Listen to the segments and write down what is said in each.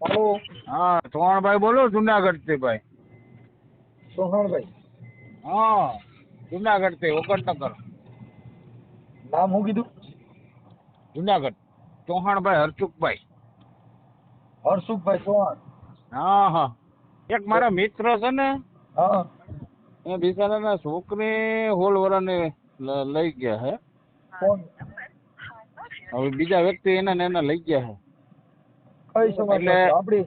હાલો હા ચૌહાણભાઈ બોલો જુનાગઢથી ભાઈ. સોહાણભાઈ હા જુનાગઢથી ઓકરનગર. નામ હું કીધું? જુનાગઢ. ચૌહાણભાઈ હરસુખભાઈ. હરસુખભાઈ ચૌહાણ? હા હા. એક મારા મિત્ર છે ને હા. એ બિચારાના છોકરી હોલ વરાને લઈ ગયા હે. કોણ? હવે બીજા વ્યક્તિ એના ને એના લઈ ગયા હે. કઈ સમાજ એટલે- આપડી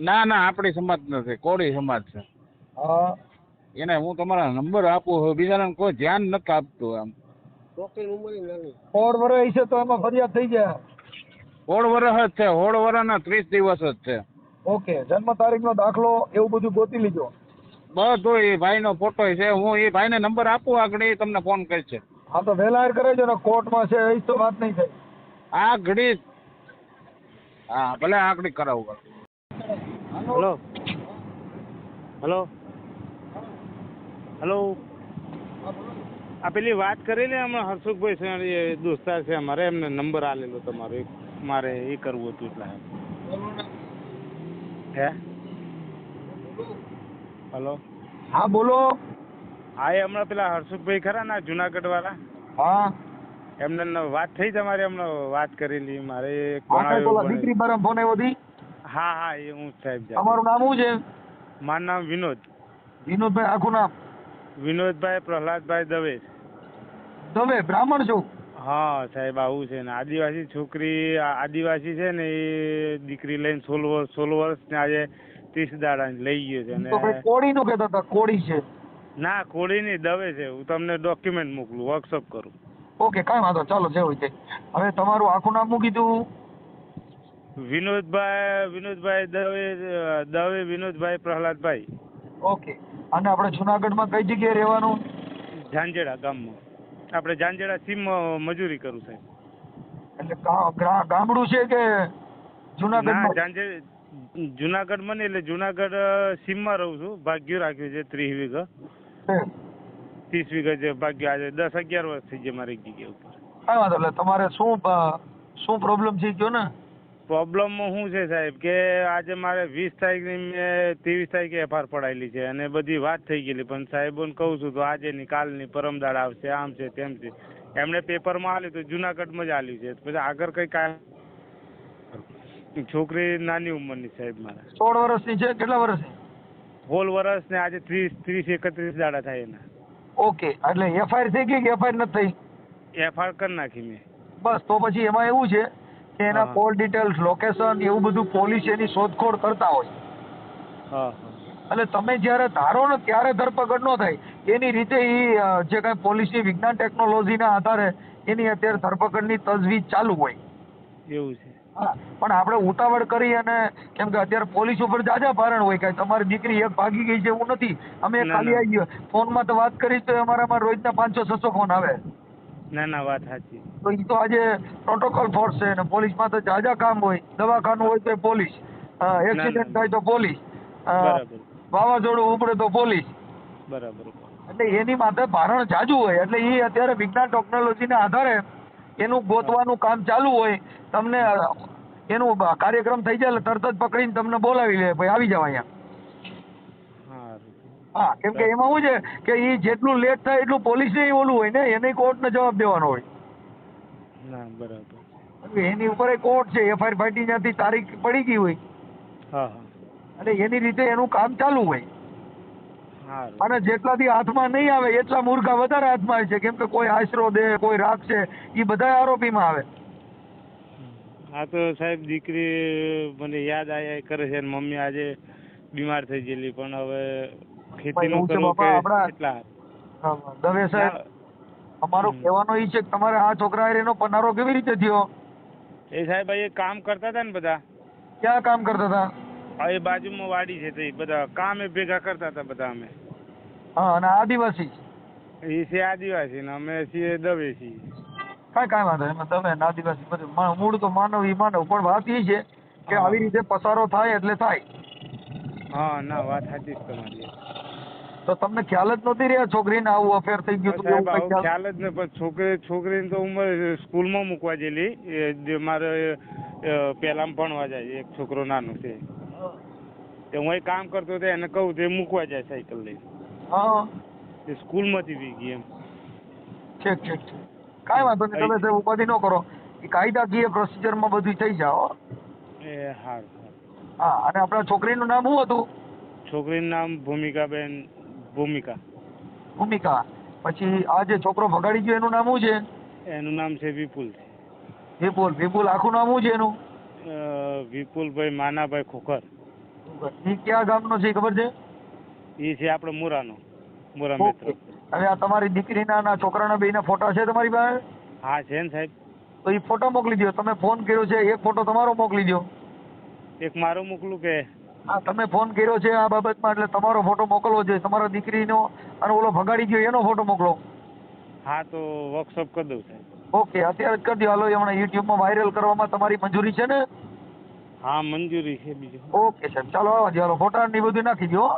ના ના આપણી સમાજ નથી. કોળી સમાજ છે. હા. એને હું તમારા નંબર આપું છું. બીજાને કોઈ ધ્યાન નથી આપતું આમ. સોળ વર્ષ છે તો એમાં ફરિયાદ થઈ જાય. હોળ વરસ જ છે. હોળ વરસના ત્રીસ દિવસ જ છે. ઓકે. જન્મ તારીખ નો દાખલો એવું બધું ગોતી લીધો બધું એ ભાઈનો ફોટો છે હું એ ભાઈને નંબર આપું આગળ એ તમને ફોન કરશે. હા તો વહેલા કરાવજો ને કોર્ટમાં છે એ તો વાત નહીં થાય. આ ઘડી હા ભલે આકડી કરાવું હલો. હલો. હલો. આ પેલી વાત કરી ને હમણાં હર્ષુખભાઈ દોસ્તાર છે અમારે એમને નંબર આલેલો તમારો મારે એ કરવું હતું એટલે. હે? હલો. હા બોલો. હા એ હમણાં પેલા હર્ષુખભાઈ ખરા ના જુનાગઢ વાળા હા. એમને વાત થઈ તમારે એમને વાત કરેલી મારે એક દીકરી બરમ ફોન આવ્યો હતી હા હા એ હું સાહેબ તમારું નામ શું છે? મારું નામ વિનોદ. વિનોદભાઈ આખું નામ? વિનોદભાઈ પ્રહલાદભાઈ દવે. તમે બ્રાહ્મણ છો? હા સાહેબ આવું છે ને. આદિવાસી છોકરી આદિવાસી છે ને એ દીકરી લઈને સોળ વર્ષ સોળ વર્ષ ને આજે ત્રીસ દાડા લઈ ગયો છે ને. કોળી નું કહેતા હતા કોળી છે. ના કોળી નહીં દવે છે. હું તમને ડોક્યુમેન્ટ મોકલું વર્કશોપ કરું. ઓકે કાંઈ વાંધો ચાલો જે હોય તે. હવે તમારું આખું નામ મૂકી દઉં વિનોદભાઈ વિનોદભાઈ દવે દવે વિનોદભાઈ પ્રહલાદભાઈ. ઓકે. અને આપણે જુનાગઢમાં કઈ જગ્યાએ રહેવાનું? ઝાંઝેડા ગામમાં. આપણે ઝાંઝેડા સીમ મજૂરી કરું સાહેબ. એટલે ગામડું છે કે ના જુનાગઢમાં ઝાંઝે જુનાગઢ મને એટલે જુનાગઢ સીમમાં રહું છું. ભાગ્યું રાખ્યું છે ત્રીસ વીઘા. ત્રીસ વીઘા જે ભાગ્ય આજે દસ અગિયાર વર્ષ થઈ ગયા મારી જગ્યા ઉપર. કાંઈ વાંધો એટલે તમારે શું શું પ્રોબ્લેમ છે કયો ને? પ્રોબ્લેમ શું છે સાહેબ કે આજે મારે વીસ તારીખની મેં ત્રેવીસ તારીખે એફઆર પડાયેલી છે અને બધી વાત થઈ ગયેલી. પણ સાહેબોને કહું છું તો આજે ની કાલની પરમદાડ આવશે આમ છે તેમ છે. એમણે પેપરમાં આલ્યું તો જુનાગઢમાં જ આલ્યું છે. પછી આગળ કઈ કાંઈ છોકરી નાની ઉંમરની સાહેબ મારા. સોળ વર્ષની છે? કેટલા વર્ષની? હોલ વર્ષ ને આજે ત્રીસ ત્રીસ એકત્રીસ દાડા થાય એના. ઓકે એટલે એફઆઈઆર થઈ ગઈ કે એફઆઈઆર નથી થઈ? એફઆઈઆર કરી નાખી મેં. બસ તો પછી એમાં એવું છે કે એના કોલ ડિટેલ્સ લોકેશન એવું બધું પોલીસ એની શોધખોળ કરતા હોય. હા એટલે તમે જ્યારે ધારો ને ત્યારે ધરપકડ ન થાય. એની રીતે એ જે કાંઈ પોલીસની વિજ્ઞાન ટેકનોલોજીના આધારે એની અત્યારે ધરપકડની તજવીજ ચાલુ હોય. એવું છે. હા પણ આપણે ઉતાવળ કરી અને કેમ કે અત્યારે પોલીસ ઉપર જાજા ભારણ હોય કે તમારી દીકરી એક ભાગી ગઈ છે એવું નથી. અમે ખાલી. આવી ફોનમાં તો વાત કરી તો અમારામાં રોજના પાંચસો છસો ફોન આવે. ના ના વાત સાચી. તો એ તો આજે પ્રોટોકોલ ફોર્સ છે અને પોલીસમાં તો જાજા કામ હોય. દવાખાનું હોય તો પોલીસ. એક્સિડન્ટ થાય તો પોલીસ. વાવાઝોડું ઉપડે તો પોલીસ. બરાબર. એટલે એની માથે ભારણ જાજુ હોય. એટલે એ અત્યારે વિજ્ઞાન ટેકનોલોજીના આધારે એનું ગોતવાનું કામ ચાલુ હોય તમને એનું કાર્યક્રમ થઈ જાય એટલે તરત જ પકડીને તમને બોલાવી લે ભાઈ આવી જાવ અહીંયા. હા કેમ કે એમાં શું છે કે એ જેટલું લેટ થાય એટલું પોલીસને ઓલું હોય ને એને કોર્ટને જવાબ દેવાનો હોય. બરાબર. એની ઉપર કોર્ટ છે એફઆઈઆર ફાટી ત્યાંથી તારીખ પડી ગઈ હોય. અને એની રીતે એનું કામ ચાલુ હોય. અને જેટલાથી હાથમાં નહીં આવે એટલા મુર્ખા વધારે હાથમાં આવે છે. કેમ કે કોઈ આશરો દે કોઈ રાખશે એ બધા આરોપીમાં આવે. હા તો સાહેબ દીકરી મને યાદ આયા કરે છે મમ્મી આજે બીમાર થઈ ગયેલી. પણ હવે ખેતીનું કરવું કે એટલા. દવે સાહેબ અમારો. કહેવાનો ઈ છે કે તમારે આ છોકરા એનો પનારો કેવી રીતે થયો? એ સાહેબ એ કામ કરતા હતા ને બધા? ક્યાં કામ કરતા હતા? આ એ બાજુમાં વાડી છે તે બધા કામ ભેગા કરતા હતા બધા અમે. હા અને આદિવાસી એ છે આદિવાસી ને અમે છીએ દવે છીએ. કાંઈ કાંઈ વાંધો એમાં તમે ને આદિવાસી બધું મૂળ તો માનવ ઈ માનવ પણ વાત એ છે કે આવી રીતે પસારો થાય એટલે થાય. હા ના વાત સાચી જ તમારી. તો તમને ખ્યાલ જ નહોતી રહ્યા છોકરીને આવું અફેર થઈ ગયું હતું એવું ખ્યાલ? જ ને પણ છોકરી છોકરીને તો ઉંમર સ્કૂલમાં મૂકવા જેલી. જે મારે પહેલામાં ભણવા જાય એક છોકરો નાનો છે. તે હું અહીં કામ કરતો હતો એને કહું તો એ મૂકવા જાય સાયકલ લઈને. હા. તે સ્કૂલમાંથી બી ગઈ એમ. ઠીક ઠીક ઠીક. કાંઈ વાંધો નહીં તમે સાહેબ ઉપાધિ ન કરો. એ કાયદાકીય પ્રોસિજરમાં બધું થઈ જાઓ એ હા હા અને આપણા છોકરીનું નામ શું હતું? છોકરીનું નામ ભૂમિકાબેન ભૂમિકા. ભૂમિકા. પછી આ જે છોકરો ભગાડી ગયો એનું નામ શું છે? એનું નામ છે વિપુલ. વિપુલ વિપુલ આખું નામ શું છે એનું? વિપુલભાઈ માનાભાઈ ખોખર. એ ગામ ગામનો છે ખબર છે? એ છે આપણે મુરાનો મુરા મિત્ર. હવે આ તમારી દીકરીના ના છોકરા છોકરાના બેયના ફોટા છે તમારી પાસે? હા છે ને સાહેબ. તો એ ફોટો મોકલી દો તમે ફોન કર્યો છે એક ફોટો તમારો મોકલી દો એક મારો મોકલું કે? હા તમે ફોન કર્યો છે આ બાબતમાં એટલે તમારો ફોટો મોકલવો જોઈએ. તમારા દીકરીનો અને ઓલો ભગાડી ગયો એનો ફોટો મોકલો. હા તો વર્કશોપ કરી દઉં સાહેબ. ઓકે અત્યારે જ કરી દો હાલો હમણાં યુટ્યુબમાં વાયરલ કરવામાં તમારી મંજૂરી છે ને? હા, મંજૂરી છે બીજું. ઓકે, સાહેબ. ચાલો આવવા દો હાલો ફોટા ને બધું નાખી દો.